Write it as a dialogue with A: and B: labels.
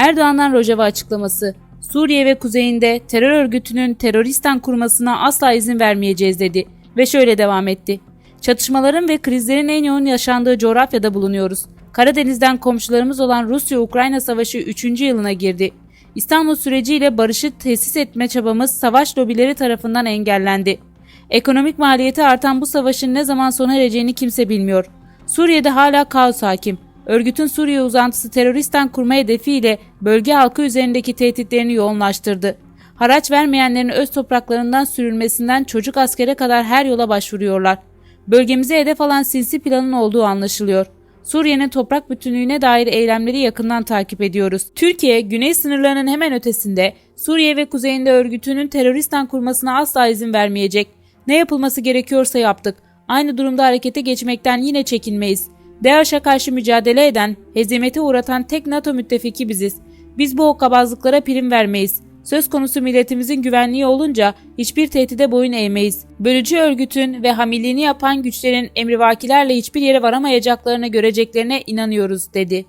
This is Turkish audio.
A: Erdoğan'dan Rojava açıklaması. Suriye ve kuzeyinde terör örgütünün teröristten kurmasına asla izin vermeyeceğiz dedi ve şöyle devam etti. Çatışmaların ve krizlerin en yoğun yaşandığı coğrafyada bulunuyoruz. Karadeniz'den komşularımız olan Rusya-Ukrayna savaşı 3. yılına girdi. İstanbul süreciyle barışı tesis etme çabamız savaş lobileri tarafından engellendi. Ekonomik maliyeti artan bu savaşın ne zaman sona ereceğini kimse bilmiyor. Suriye'de hala kaos hakim. Örgütün Suriye uzantısı teröristten kurma hedefiyle bölge halkı üzerindeki tehditlerini yoğunlaştırdı. Haraç vermeyenlerin öz topraklarından sürülmesinden çocuk askere kadar her yola başvuruyorlar. Bölgemize hedef alan sinsi planın olduğu anlaşılıyor. Suriye'nin toprak bütünlüğüne dair eylemleri yakından takip ediyoruz. Türkiye, güney sınırlarının hemen ötesinde Suriye ve kuzeyinde örgütünün teröristten kurmasına asla izin vermeyecek. Ne yapılması gerekiyorsa yaptık. Aynı durumda harekete geçmekten yine çekinmeyiz. DAEŞ'e karşı mücadele eden, hezimete uğratan tek NATO müttefiki biziz. Biz bu hokkabazlıklara prim vermeyiz. Söz konusu milletimizin güvenliği olunca hiçbir tehdide boyun eğmeyiz. Bölücü örgütün ve hamiliğini yapan güçlerin emrivakilerle hiçbir yere varamayacaklarını göreceklerine inanıyoruz dedi.